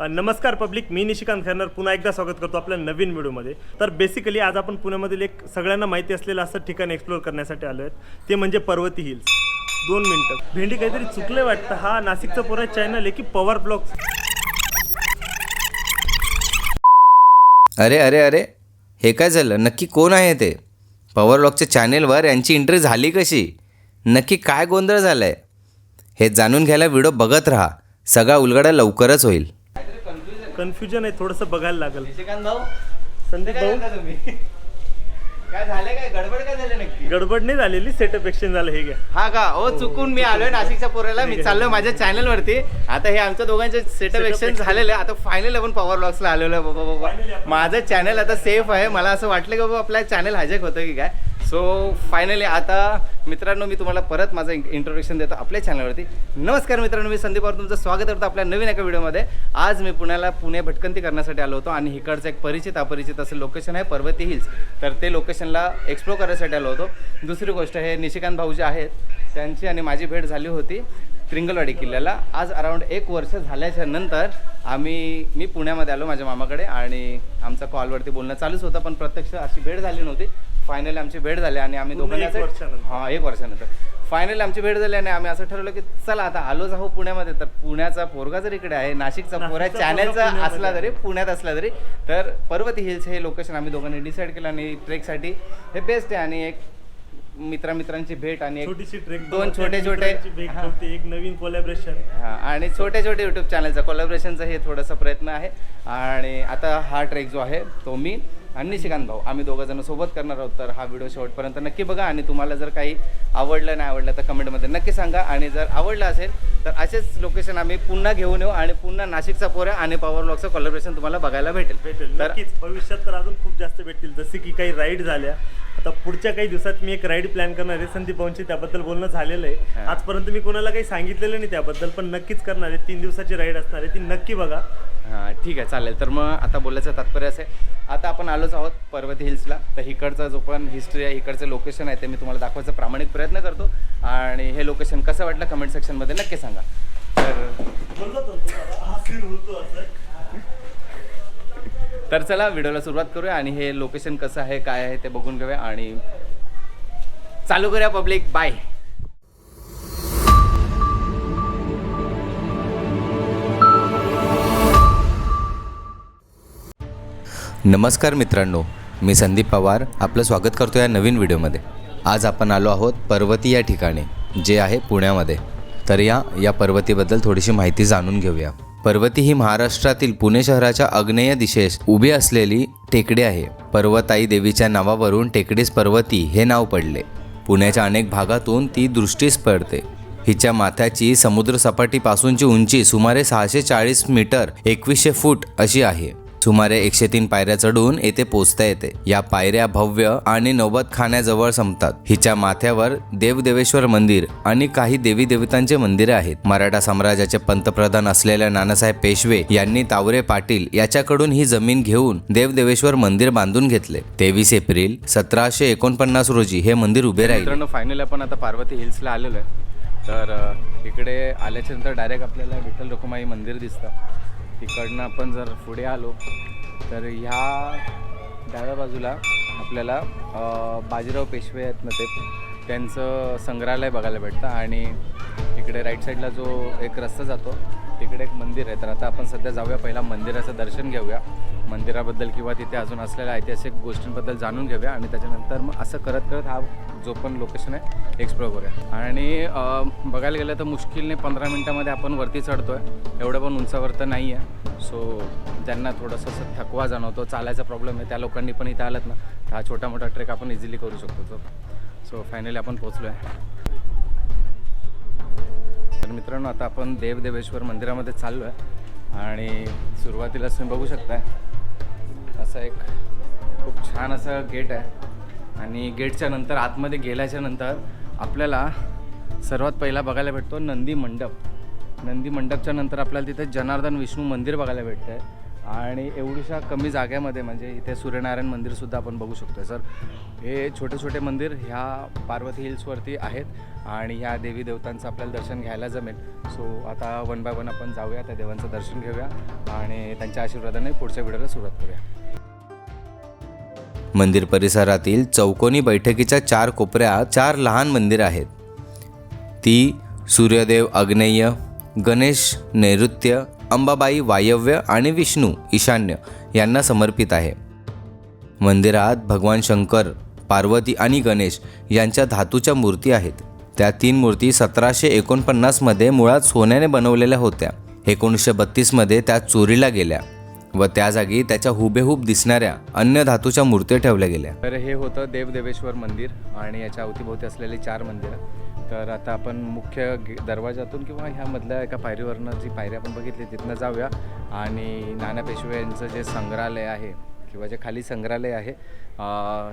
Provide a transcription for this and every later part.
नमस्कार पब्लिक मी निशिकांत खैरनार पुन्हा एकदा स्वागत करतो आपल्या नवीन व्हिडिओमध्ये. तर बेसिकली आज आपण पुण्यामधील एक सगळ्यांना माहिती असलेलं असं ठिकाण एक्सप्लोअर करण्यासाठी आलो आहेत ते म्हणजे पर्वती हिल्स. दोन मिनटं. भेंडी काहीतरी चुकलं वाटतं. हा नाशिकचं पुरा चॅनल आहे की पॉवर ब्लॉक अरे अरे अरे. हे काय झालं? नक्की कोण आहे ते? पॉवर ब्लॉकच्या चॅनेलवर यांची एंट्री झाली कशी? नक्की काय गोंधळ झाला आहे हे जाणून घ्यायला व्हिडिओ बघत राहा. सगळा उलगडा लवकरच होईल. कन्फ्युजन आहे थोडंसं बघायला लागेल. निशिकांत भाऊ संदीप काय भाऊ? करता तुम्ही. काय झालं काय? गडबड काय झालं नक्की? गडबड नाही झालेली सेटअप एक्सचेंज झालं हे घ्या. हा का? ओ चुकून मी आलोय नाशिकच्या पोराला. मी चाललोय माझ्या चॅनल वरती. आता हे आमच्या दोघांचे सेटअप एक्सचेंज. झालेलं आहे. आता फायनल आपण पॉवर ब्लॉग्सला आलेलो आहे. बाबा बाबा. माझं चॅनल आता सेफ आहे. मला असं वाटलं की बाबा आपल्या चॅनल हायजॅक होतं की काय? सो फायनली आता मित्रांनो मी तुम्हाला परत माझं इंट्रोडक्शन देतो आपल्या चॅनलवरती नमस्कार मित्रांनो मी संदीप पवार तुमचं स्वागत करतो आपल्या नवीन एका व्हिडिओमध्ये आज मी पुण्याला पुणे भटकंती करण्यासाठी आलो होतो आणि इकडचं एक परिचित अपरिचित असं लोकेशन आहे पर्वती हिल्स. तर ते लोकेशनला एक्सप्लोर करण्यासाठी आलो होतो. दुसरी गोष्ट हे निशिकांत भाऊ जे आहेत. त्यांची आणि माझी भेट झाली होती. त्रिंगलवाडी किल्ल्याला आज अराऊंड एक वर्ष झाल्याच्यानंतर आम्ही मी पुण्यामध्ये आलो माझ्या मामाकडे आणि आमचा कॉलवरती बोलणं चालूच होतं पण प्रत्यक्ष अशी भेट झाली नव्हती फायनली आमची भेट झाली आणि आम्ही दोघांनी. हा एक वर्षानंतर फायनली आमची भेट झाली आणि आम्ही असं ठरवलं की चला आता आलोच आहो पुण्यामध्ये तर पुण्याचा पोरगा जर इकडे आहे नाशिकचा पोरा चॅनलचा असला. तरी पुण्यात असला तरी तर पर्वती हिल्स हे लोकेशन आम्ही दोघांनी डिसाईड केलं आणि ट्रेकसाठी हे बेस्ट आहे आणि एक मित्रामित्रांची भेट आणि एक छोटीशी ट्रेक दोन छोटे छोटे हा. एक नवीन कोलॅबरेशन हा आणि छोटे छोटे यूट्यूब चॅनलचा कोलॅबरेशनचा हे थोडासा प्रयत्न आहे. आणि आता हा ट्रेक जो आहे तो मी आणि निशिकांत भाऊ आम्ही दोघं जण सोबत करणार आहोत. तर हा व्हिडिओ शेवटपर्यंत नक्की बघा आणि तुम्हाला जर काही आवडलं नाही आवडलं तर कमेंटमध्ये नक्की सांगा. आणि जर आवडलं असेल तर असेच लोकेशन आम्ही पुन्हा घेऊन येऊ आणि पुन्हा नाशिकचा पोऱ्या आणि पॉवर ब्लॉकचं कोलॅबरेशन तुम्हाला बघायला भेटेल. भेटेल. तर नक्कीच. भविष्यात तर अजून खूप जास्त भेटतील. जसे की काही राईड झाल्या. आता पुढच्या काही दिवसात मी एक राईड प्लॅन करणार आहे. संदीप भाऊंची त्याबद्दल बोलणं झालेलं आहे. आजपर्यंत मी कोणाला काही सांगितलेलं नाही त्याबद्दल पण नक्कीच करणार आहे. तीन दिवसाची राईड असणार आहे. ती नक्की बघा. हां ठीक आहे. चालेल. तर मग आता बोलायचं तात्पर्य असं आहे. आता आपण आलोच आहोत पर्वती हिल्सला. तर इकडचा जो पण हिस्ट्री आहे इकडचं लोकेशन आहे ते मी तुम्हाला दाखवायचा प्रामाणिक प्रयत्न करतो. आणि हे लोकेशन कसं वाटलं कमेंट सेक्शनमध्ये नक्की सांगा. तर तर तर चला व्हिडिओला सुरुवात करूया आणि हे लोकेशन कसं आहे काय आहे ते बघून घेऊया आणि चालू करूया पब्लिक बाय नमस्कार मित्रांनो मी संदीप पवार. आपलं स्वागत करतो या नवीन व्हिडिओमध्ये. आज आपण आलो आहोत पर्वती या ठिकाणी जे आहे पुण्यामध्ये. तर या या पर्वतीबद्दल थोडीशी माहिती जाणून घेऊया. पर्वती ही महाराष्ट्रातील पुणे शहराच्या आग्नेय दिशेस उभी असलेली टेकडी आहे. पर्वताई देवीच्या नावावरून टेकडीस पर्वती हे नाव पडले. पुण्याच्या अनेक भागातून ती दृष्टीस पडते. हिच्या माथ्याची समुद्रसपाटीपासूनची उंची सुमारे सहाशे चाळीस मीटर एकवीसशे फूट अशी आहे. सुमारे एकशे तीन पायऱ्या चढून येथे पोचता येते. या पायऱ्या भव्य आणि नौबत खाण्याजवळ संपतात. हिच्या माथ्यावर देवदेवेश्वर मंदिर आणि काही देवी देवतांचे मंदिरे आहेत. मराठा साम्राज्याचे पंतप्रधान असलेल्या नानासाहेब पेशवे यांनी तावरे पाटील याच्याकडून ही जमीन घेऊन देवदेवेश्वर मंदिर बांधून घेतले. तेवीस एप्रिल सतराशे एकोणपन्नास रोजी हे मंदिर उभे राहील. फायनल आपण आता पार्वती हिल्सला आलेलो आहे. तर इकडे आल्याच्यानंतर डायरेक्ट आपल्याला विठ्ठल रखुमाई मंदिर दिसतं. तिकडनं आपण जर पुढे आलो तर ह्या डाव्या बाजूला आपल्याला बाजीराव पेशवे आहेत ना ते त्यांचं संग्रहालय बघायला भेटतं आणि इकडे राईट साईडला जो एक रस्ता जातो तिकडे एक मंदिर आहे. तर आता आपण सध्या जाऊया पहिला मंदिराचं दर्शन घेऊया. मंदिराबद्दल किंवा तिथे अजून असलेल्या ऐतिहासिक गोष्टींबद्दल जाणून घेऊया आणि त्याच्यानंतर मग असं करत करत हा जो पण लोकेशन आहे एक्सप्लोर करूया. आणि बघायला गेलं तर मुश्किलने पंधरा मिनटामध्ये आपण वरती चढतो आहे एवढं पण उंचावर तर नाही आहे. सो ज्यांना थोडंसं असं थकवा जाणवतो चालायचा प्रॉब्लेम आहे त्या लोकांनी पण इथे आलात ना तर हा छोटा मोठा ट्रेक आपण इझिली करू शकतो तो. सो फायनली आपण पोचलो आहे तर मित्रांनो आता आपण देवदेवेश्वर मंदिरामध्ये चाललो आहे आणि सुरुवातीलाच तुम्ही बघू शकताय असं एक खूप छान असं गेट आहे. आणि गेटच्या नंतर आतमध्ये गेल्याच्यानंतर आपल्याला सर्वात पहिला बघायला भेटतो नंदी मंडप. नंदी मंडपच्या नंतर आपल्याला तिथे जनार्दन विष्णू मंदिर बघायला भेटतं आहे आणि एवढ्याशा कमी जाग्यामध्ये म्हणजे इथे सूर्यनारायण मंदिरसुद्धा आपण बघू शकतो सर हे छोटे छोटे मंदिर ह्या पार्वती हिल्सवरती आहेत आणि ह्या देवी देवतांचं आपल्याला दर्शन घ्यायला जमेल. सो आता वन बाय वन आपण जाऊया त्या देवांचं दर्शन घेऊया आणि त्यांच्या आशीर्वादाने पुढच्या व्हिडिओला सुरुवात करूया. मंदिर परिसरातील चौकोनी बैठकीच्या चार कोपऱ्यात चार लहान मंदिर आहेत. ती सूर्यदेव आग्नेय गणेश नैऋत्य अंबाबाई वायव्य आणि विष्णू ईशान्य यांना समर्पित आहे. मंदिरात भगवान शंकर पार्वती आणि गणेश यांच्या धातूच्या मूर्ती आहेत. त्या तीन मूर्ती सतराशे एकोणपन्नासमध्ये मुळात सोन्याने बनवलेल्या होत्या. एकोणीसशे बत्तीसमध्ये त्या चोरीला गेल्या व त्या जागी त्याच्या हुबेहूब दिसणाऱ्या अन्य धातूच्या मूर्ती ठेवल्या गेल्या. तर हे होतं देवदेवेश्वर मंदिर आणि याच्या अवतीभोवती असलेली चार मंदिरं. तर आता आपण मुख्य दरवाजातून किंवा ह्यामधल्या एका पायरीवरनं जी पायरी आपण बघितली तिथनं जाऊया. आणि नाना पेशवे यांचं जे संग्रहालय आहे किंवा जे खाली संग्रहालय आहे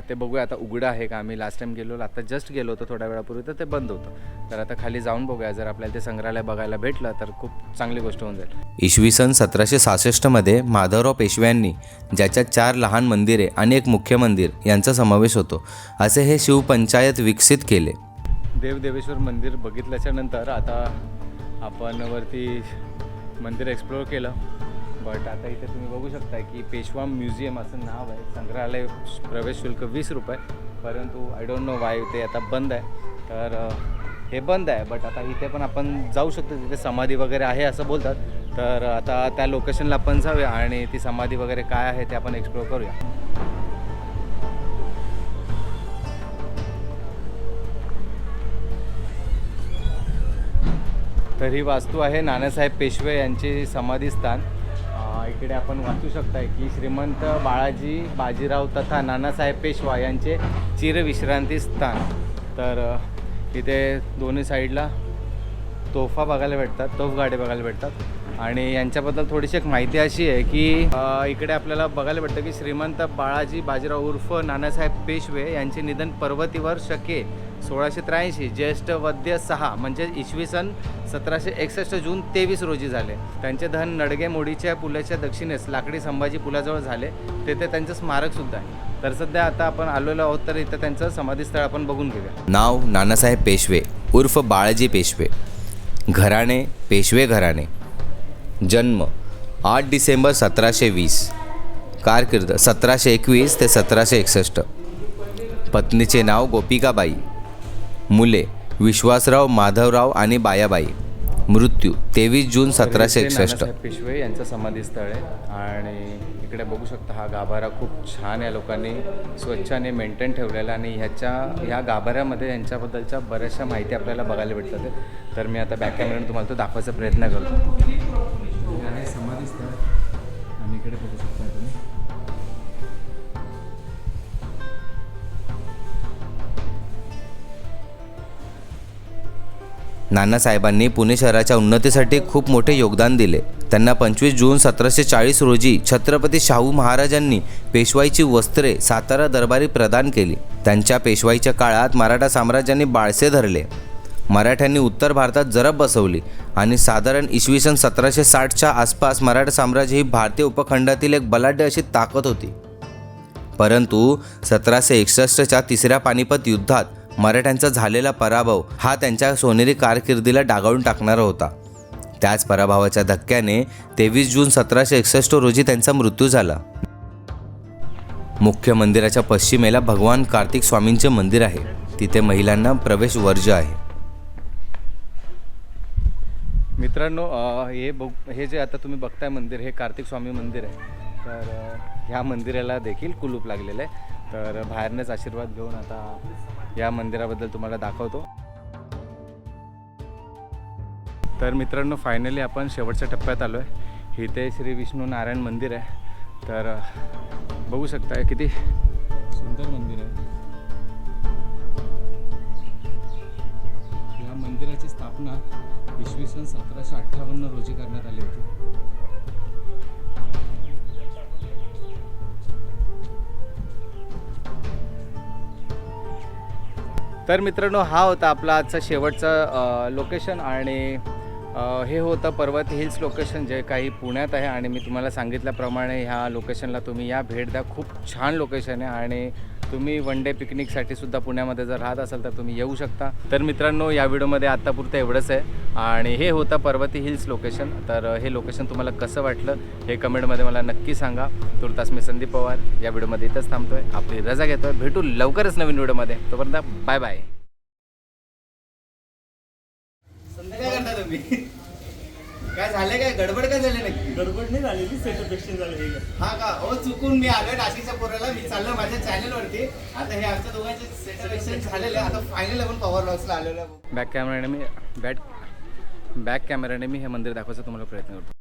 ते बघूया. आता उघडं आहे का? आम्ही लास्ट टाईम गेलो आता जस्ट गेलो होतो थोड्या वेळापूर्वी तर ते बंद होतं. तर आता खाली जाऊन बघूया. जर आपल्याला ते संग्रहालय बघायला भेटलं तर खूप चांगली गोष्ट होऊन जाईल. इसवी सन सतराशे सहासष्टमध्ये माधवराव पेशव्यांनी ज्याच्यात चार लहान मंदिरे आणि एक मुख्य मंदिर यांचा समावेश होतो असे हे शिवपंचायत विकसित केले. देवदेवेश्वर मंदिर बघितल्याच्या नंतर आता आपण वरती मंदिर एक्सप्लोअर केलं. बट आता इथे तुम्ही बघू शकता की पेशवा म्युझियम असं नाव आहे. संग्रहालय प्रवेश शुल्क वीस रुपये. परंतु आय डोंट नो वाय ते आता बंद आहे. तर हे बंद आहे. बट आता इथे पण आपण जाऊ शकतो. तिथे समाधी वगैरे आहे असं बोलतात. तर आता त्या लोकेशनला आपण जाऊया आणि ती समाधी वगैरे काय आहे ते आपण एक्सप्लोअर करूया. तर ही वास्तू आहे. नानासाहेब पेशवे यांचे समाधीस्थान. इकडे आपण वाचू शकताय की श्रीमंत बाळाजी बाजीराव तथा नानासाहेब पेशवा यांचे चिरविश्रांती स्थान. तर इथे दोन्ही साईडला तोफा बघायला भेटतात तोफ गाडे बघायला भेटतात. आणि यांच्याबद्दल थोडीशी एक माहिती अशी आहे की इकडे आपल्याला बघायला भेटतं की श्रीमंत बाळाजी बाजीराव उर्फ नानासाहेब पेशवे यांचे निधन पर्वतीवर शके सोळाशे त्र्याऐंशी ज्येष्ठ वद्य सहा म्हणजे इसवी सन सतराशे एकसष्ट जून तेवीस रोजी झाले. त्यांचे धन नडगे मोडीच्या पुलाच्या दक्षिणेस लाकडी संभाजी पुलाजवळ झाले. तेथे त्यांचं स्मारकसुद्धा आहे. तर सध्या आता आपण आलेलो आहोत तर इथं त्यांचं समाधीस्थळ आपण बघून घेऊया. नाव नानासाहेब पेशवे उर्फ बाळाजी पेशवे. घराणे पेशवे घराणे. जन्म आठ डिसेंबर सतराशे वीस. कारकीर्द सतराशे एकवीस ते सतराशे एकसष्ट. पत्नीचे नाव गोपिकाबाई. मुले विश्वासराव माधवराव आणि बायाबाई. मृत्यू तेवीस जून सतराशे एकसष्ट. पेशवे यांचं समाधीस्थळ आहे आणि इकडे बघू शकता हा गाभारा खूप छान या लोकांनी स्वच्छाने मेंटेन ठेवलेला आणि ह्याच्या ह्या गाभाऱ्यामध्ये यांच्याबद्दलच्या बऱ्याचशा माहिती आपल्याला बघायला भेटतात. तर मी आता बॅक कॅमेऱ्याने तुम्हाला तो दाखवायचा प्रयत्न करतो. समाधीस्थळ आणि इकडे बघू शकता तुम्ही. नानासाहेबांनी पुणे शहराच्या उन्नतीसाठी खूप मोठे योगदान दिले. त्यांना पंचवीस जून सतराशे चाळीस रोजी छत्रपती शाहू महाराजांनी पेशवाईची वस्त्रे सातारा दरबारी प्रदान केली. त्यांच्या पेशवाईच्या काळात मराठा साम्राज्याने बाळसे धरले. मराठ्यांनी उत्तर भारतात जरब बसवली आणि साधारण इसवी सन सतराशे साठच्या आसपास मराठा साम्राज्य ही भारतीय उपखंडातील एक बलाढ्य अशी ताकद होती. परंतु सतराशे एकसष्टच्या तिसऱ्या पानिपत युद्धात मराठ्यांचा झालेला पराभव हा त्यांच्या सोनेरी कारकिर्दीला डागाळून टाकणारा होता. त्याच पराभवाच्या धक्क्याने तेवीस जून सतराशे एकसष्ट रोजी त्यांचा मृत्यू झाला. मुख्य मंदिराच्या पश्चिमेला भगवान कार्तिक स्वामींचे मंदिर आहे. तिथे महिलांना प्रवेश वर्ज आहे. मित्रांनो हे बघ हे जे आता तुम्ही बघताय मंदिर हे कार्तिक स्वामी मंदिर आहे. तर ह्या मंदिराला देखील कुलूप लागलेलं आहे. तर बाहेरनंच आशीर्वाद घेऊन आता या मंदिराबद्दल तुम्हाला दाखवतो. तर मित्रांनो फायनली आपण शेवटच्या टप्प्यात आलो आहे इथे श्री विष्णू नारायण मंदिर आहे. तर बघू शकताय किती सुंदर मंदिर आहे. या मंदिराची स्थापना इसवी सन सतराशे अठ्ठावन्न रोजी करण्यात आली होती. तर मित्रांनो हा होता आपला आजचा शेवटचा लोकेशन आणि हे होतं पर्वत हिल्स लोकेशन जे काही पुण्यात आहे. आणि मी तुम्हाला सांगितल्याप्रमाणे ह्या लोकेशनला तुम्ही या. भेट द्या. खूप छान लोकेशन आहे. आणि तुम्ही वन डे पिकनिकसाठी सुद्धा पुण्यामध्ये जर राहत असाल तर तुम्ही येऊ शकता. तर मित्रांनो या व्हिडिओमध्ये आत्तापुरतं एवढंच आहे. आणि हे होतं पर्वती हिल्स लोकेशन तर हे लोकेशन तुम्हाला कसं वाटलं हे कमेंटमध्ये मला नक्की सांगा. तुर्तास मी संदीप पवार या व्हिडिओमध्ये इथंच थांबतोय. आपली रजा घेतोय. भेटू लवकरच नवीन व्हिडिओमध्ये. तोपर्यंत बाय बाय काय झालं काय? गडबड काय झाली नक्की? गडबड नाही झालेली सेटअप एक्सचेंज झालं हे. हा का? हो चुकून मी आलोय नाशिकच्या पोराला मी चाललो माझ्या चॅनल वरती आता हे आमच्या दोघांचे सेटअप झालेले आता फायनल आपण पॉवर लॉसला आलेलो आहे. बॅक कॅमेऱ्याने मी बॅट बॅक कॅमेऱ्याने मी हे मंदिर दाखवायचा तुम्हाला प्रयत्न करतो.